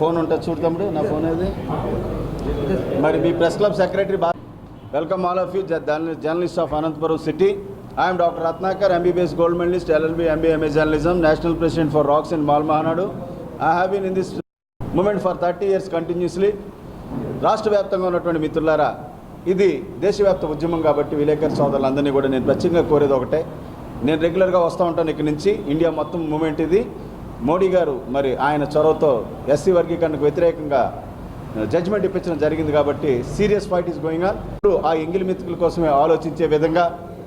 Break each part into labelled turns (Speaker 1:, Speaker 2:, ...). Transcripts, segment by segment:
Speaker 1: Phone ఉంటుంది చూడు తమ్ముడు నా ఫోన్ ఏది? మరి మీ ప్రెస్ క్లబ్ సెక్రటరీ బా welcome all of you journalist of Anantapuram city. I'm doctor Ratnakar MBBS gold medalist LLB MBMA journalism national president for rocks and Mala Mahanadu I have been in this moment for thirty years continuously రాష్ట్ర వ్యాప్తంగా ఉన్నటువంటి మిత్రులారా ఇది దేశవ్యాప్త ఉద్యమం కాబట్టి విలేకరు సోదరులందరినీ కూడా నేను ప్రత్యేకంగా కోరేది ఒకటే. నేను రెగ్యులర్గా వస్తూ ఉంటాను ఇక్కడి నుంచి. ఇండియా మొత్తం మూమెంట్ ఇది. మోడీ గారు మరి ఆయన చొరవతో ఎస్సీ వర్గీకరణకు వ్యతిరేకంగా జడ్జిమెంట్ ఇప్పించడం జరిగింది కాబట్టి serious fight is going on ఇప్పుడు ఆ ఎంగిలి మెతుకుల కోసమే ఆలోచించే విధంగా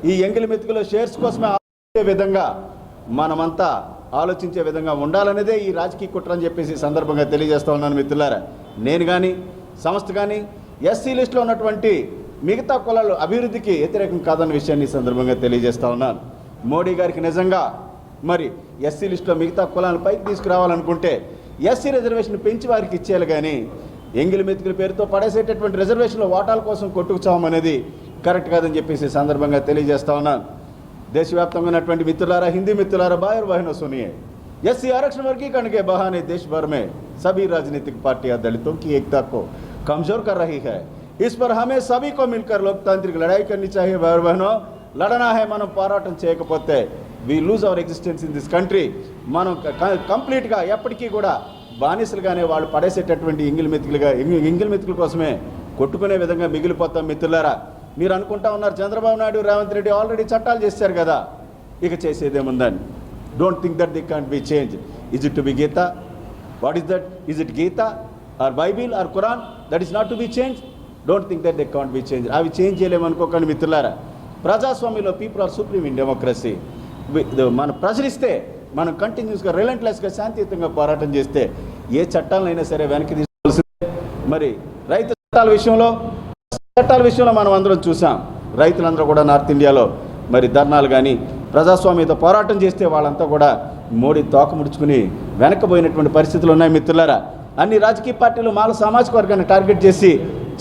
Speaker 1: ఈ ఎంగిలి మెతుకుల షేర్స్ కోసమే ఆలోచించే విధంగా మనమంతా ఆలోచించే విధంగా ఉండాలనేదే ఈ రాజకీయ కుట్ర అని చెప్పేసి సందర్భంగా తెలియజేస్తా ఉన్నాను మిత్రులారా. నేను కానీ సంస్థ కానీ ఎస్సీ లిస్టులో ఉన్నటువంటి మిగతా కులాలు అభివృద్ధికి వ్యతిరేకం కాదన్న విషయాన్ని ఈ సందర్భంగా తెలియజేస్తా ఉన్నాను. మోడీ గారికి నిజంగా మరి ఎస్సీ లిస్టులో మిగతా కులాలను పైకి తీసుకురావాలనుకుంటే ఎస్సీ రిజర్వేషన్ పెంచి వారికి ఇచ్చేయాలి కానీ ఎంగిలి మెతుకుల పేరుతో పడేసేటటువంటి రిజర్వేషన్లో వాటాల కోసం కొట్టుకుచావం అనేది కరెక్ట్ కాదని చెప్పేసి సందర్భంగా తెలియజేస్తా ఉన్నాను దేశవ్యాప్తంగా ఉన్నటువంటి మిత్రులారా హిందీ మిత్రులారా బాయర్ వాహిన సునియే ఎస్సీ ఆరక్షణ వర్గీకరణకే బహానే बहाने देश भर में सभी राजनीतिक पार्टियां दलितों की एकता को హై. कर హమే है इस पर हमें सभी को मिलकर लोकतांत्रिक లడనా హే మనం పోరాటం చేయకపోతే we lose our existence in this country మనం కంప్లీట్గా ఎప్పటికీ కూడా బానిసలుగానే వాళ్ళు పడేసేటటువంటి ఇంగిల్ మెతుకులుగా ఇంగిల్ మెతుకుల కోసమే కొట్టుకునే విధంగా మిగిలిపోతాం మిత్రులారా. మీరు అనుకుంటా ఉన్నారు చంద్రబాబు నాయుడు రేవంత్ రెడ్డి ఆల్రెడీ చట్టాలు చేశారు కదా. ఇక చేసేదేముందని don't think that the can't be change is it to be Gita what is that is it Gita or Bible or Quran that is not to be change don't think that the can't be change అవి change చేయలేమనుకోకండి మిత్రులారా. ప్రజాస్వామ్యంలో people are supreme in democracy మనం ప్రచురిస్తే మనం కంటిన్యూస్గా రిలెంట్లెస్గా శాంతియుతంగా పోరాటం చేస్తే ఏ చట్టాలనైనా సరే వెనక్కి తీసుకోవాల్సిందే. మరి రైతు చట్టాల విషయంలో చట్టాల విషయంలో మనం అందరం చూసాం రైతులందరూ కూడా నార్త్ ఇండియాలో మరి ధర్నాలు కానీ ప్రజాస్వామ్యతో పోరాటం చేస్తే వాళ్ళంతా కూడా మోడీ తోక ముడుచుకుని వెనక్కిపోయినటువంటి పరిస్థితులు ఉన్నాయి మిత్రులారా. అన్ని రాజకీయ పార్టీలు మాల సామాజిక వర్గాన్ని టార్గెట్ చేసి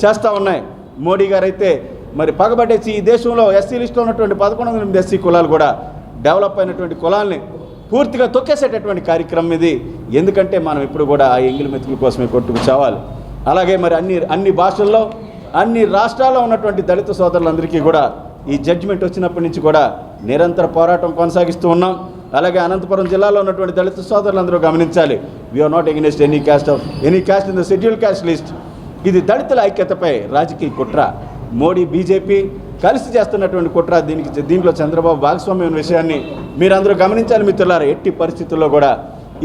Speaker 1: చేస్తూ ఉన్నాయి. మోడీ గారు అయితే మరి పగబట్టేసి ఈ దేశంలో ఎస్సీ లిస్టులో ఉన్నటువంటి పదకొండు వందల ఎనిమిది ఎస్సీ కులాలు కూడా డెవలప్ అయినటువంటి కులాల్ని పూర్తిగా తొక్కేసేటటువంటి కార్యక్రమం ఇది. ఎందుకంటే మనం ఇప్పుడు కూడా ఆ ఎంగిలి మెతుకుల కోసమే కొట్టుకు చావాలి. అలాగే మరి అన్ని అన్ని భాషల్లో అన్ని రాష్ట్రాల్లో ఉన్నటువంటి దళిత సోదరులందరికీ కూడా ఈ జడ్జిమెంట్ వచ్చినప్పటి నుంచి కూడా నిరంతర పోరాటం కొనసాగిస్తూ ఉన్నాం. అలాగే అనంతపురం జిల్లాలో ఉన్నటువంటి దళిత సోదరులందరూ గమనించాలి. We're not against any caste of any caste in the schedule caste list ఇది దళితుల ఐక్యతపై రాజకీయ కుట్ర. మోడీ బీజేపీ కలిసి చేస్తున్నటువంటి కుట్ర దీనికి దీంట్లో చంద్రబాబు భాగస్వామ్యం విషయాన్ని మీరందరూ గమనించాలి మిత్రులారా. ఎట్టి పరిస్థితుల్లో కూడా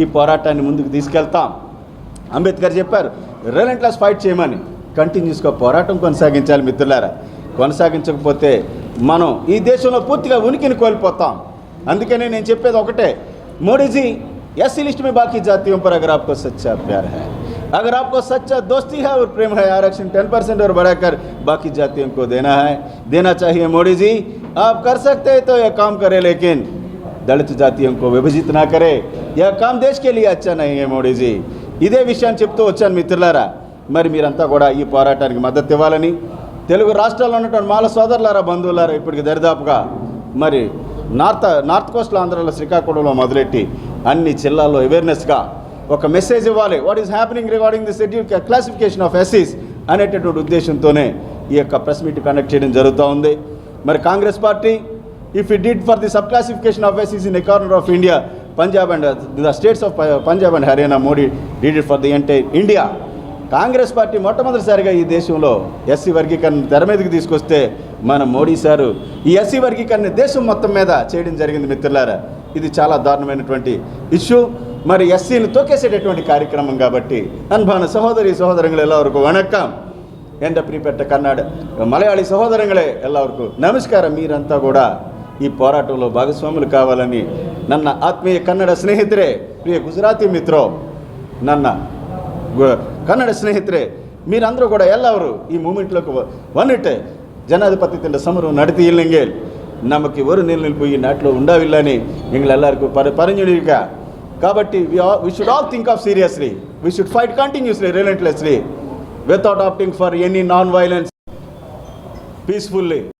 Speaker 1: ఈ పోరాటాన్ని ముందుకు తీసుకెళ్తాం. అంబేద్కర్ చెప్పారు రిలెంట్లెస్ ఫైట్ చేయమని కంటిన్యూస్గా పోరాటం కొనసాగించాలి మిత్రులారా. కొనసాగించకపోతే మనం ఈ దేశంలో పూర్తిగా ఉనికిని కోల్పోతాం. అందుకనే నేను చెప్పేది ఒకటే మోడీజీ ఎస్సీ లిస్ట్ మీ బాకీ జాతీయం పరాగ్రాఫ్కు సచ్చా अगर आपको सच्चा दोस्ती है और प्रेम है आरक्षण टेन परसेंट और बढ़ाकर बाकी जातियों को देना है देना चाहिए मोदी जी आप कर सकते हैं तो यह काम करें लेकिन దళిత జాతీయం కో విభజిత నా కరే యా కామ్ దేశ్ కే లియే అచ్చా నహీ హై మోడీజీ ఇదే విషయాన్ని చెప్తూ వచ్చాను మిత్రులారా మరి మీరంతా కూడా ఈ పోరాటానికి మద్దతు ఇవ్వాలని తెలుగు రాష్ట్రాల్లో ఉన్నటువంటి మాల సోదరులారా బంధువులారా ఇప్పటికి దరిదాపుగా మరి నార్త్ నార్త్ కోస్ట్లో ఆంధ్రలో శ్రీకాకుళంలో మొదలెట్టి అన్ని జిల్లాల్లో అవేర్నెస్గా ఒక మెసేజ్ ఇవ్వాలి. What is happening regarding the schedule classification of ఎస్సీస్ అనేటటువంటి ఉద్దేశంతోనే ఈ యొక్క ప్రెస్ మీట్ కండక్ట్ చేయడం జరుగుతూ ఉంది. మరి Congress party if it did for the sub classification of ఎస్సీస్ in a corner of India Punjab and the states of Punjab and Haryana Modi did did for uh, uh, for the entire Congress party మొట్టమొదటిసారిగా ఈ దేశంలో SC వర్గీకరణ తెర మీదకి తీసుకొస్తే మన Modi sir ఈ SC వర్గీకరణ దేశం మొత్తం మీద చేయడం జరిగింది మిత్రులారా. ఇది చాలా దారుణమైనటువంటి ఇష్యూ. మరి ఎస్సీని తోకేసేటటువంటి కార్యక్రమం కాబట్టి అన్బాన సహోదరి సహోదరంగా ఎల్లవరకు వణకం ఎంత ప్రియపెట్ట కన్నాడు మలయాళీ సహోదరంగలే ఎల్లవరకు నమస్కారం మీరంతా కూడా ఈ పోరాటంలో భాగస్వాములు కావాలని నన్న ఆత్మీయ కన్నడ స్నేహితురే ಪ್ರಿಯ ಗುಜರಾತಿ ಮಿತ್ರೋ ನನ್ನ ಕನ್ನಡ ಸ್ನೇಹಿತರೆ మీరందరూ కూడా ఎల్లవరు ఈ మూమెంట్లోకి వన్నిట్టే జనాధిపతి తిండ సమరం నడితే ఇల్లంగే నమ్మకి ఒరు నిల్నిలిపోయి నాట్లో ఉండావిల్లని ఎంగళెల్లారికూ పర పరింజుడిగా కాబట్టి we should all think of seriously we should fight continuously relentlessly without opting for any non-violence peacefully.